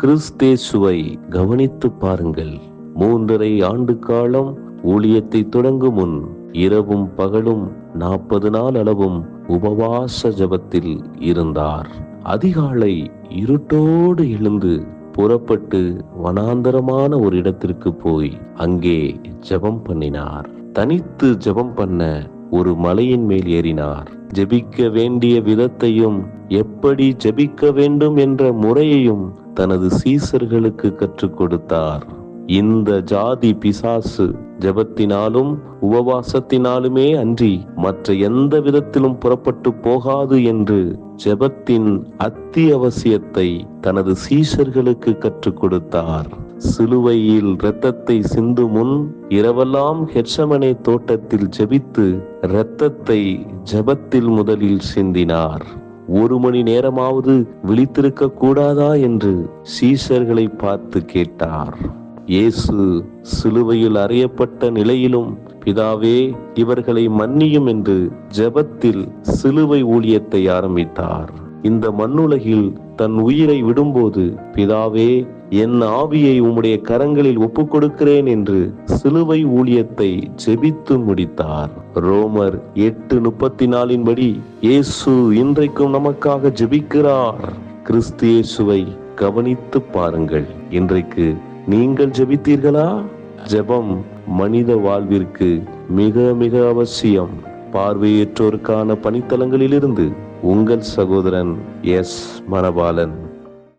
கிறிஸ்தேசுவை கவனித்து பாருங்கள். மூன்றரை ஆண்டு காலம் ஊழியத்தை தொடங்கும் முன் இரவும் பகலும் நாற்பது நாள் அளவும் உபவாச ஜபத்தில் இருந்தார். அதிகாலை இருட்டோடு எழுந்து புறப்பட்டு வனாந்தரமான ஒரு இடத்திற்கு போய் அங்கே ஜெபம் பண்ணினார். தனித்து ஜெபம் பண்ண ஒரு மலையின் மேல் ஏறினார். ஜெபிக்க வேண்டிய விதத்தையும் எப்படி ஜெபிக்க வேண்டும் என்ற முறையையும் தனது சீசர்களுக்கு கற்றுக் கொடுத்தார். இந்த ஜாதி பிசாசு ஜெபத்தினாலும் உபவாசத்தினாலுமே அன்றி மற்ற எந்த விதத்திலும் புறப்பட்டு போகாது என்று ஜெபத்தின் அத்தியாவசியத்தை தனது சீஷர்களுக்கு கற்றுக் கொடுத்தார். சிலுவையில் இரத்தத்தை சிந்து முன் இரவெல்லாம் ஹெட்சமனை தோட்டத்தில் ஜெபித்து இரத்தத்தை ஜெபத்தில் முதலில் சிந்தினார். ஒரு மணி நேரமாவது விழித்திருக்க கூடாதா என்று சீசர்களை பார்த்து கேட்டார். இயேசு சிலுவையில் அறையப்பட்ட நிலையிலும் பிதாவே இவர்களை மன்னியும் என்று ஜெபத்தில் சிலுவை ஊழியத்தை ஆரம்பித்தார். இந்த மண்ணுலகில் தன் உயிரை விடும்போது பிதாவே என் ஆவியை உம்முடைய கரங்களில் ஒப்புக் கொடுக்கிறேன் என்று சிலுவை ஊழியத்தை ஜெபித்து முடித்தார். ரோமர் எட்டு முப்பத்தி நாலின்படி இயேசு இன்றைக்கும் நமக்காக ஜெபிக்கிறார். கிறிஸ்து இயேசுவை கவனித்து பாருங்கள். இன்றைக்கு நீங்கள் ஜெபித்தீர்களா? ஜெபம் மனித வாழ்விற்கு மிக மிக அவசியம். பார்வையற்றோருக்கான பணித்தலங்களிலிருந்து உங்கள் சகோதரன் எஸ் மணபாலன்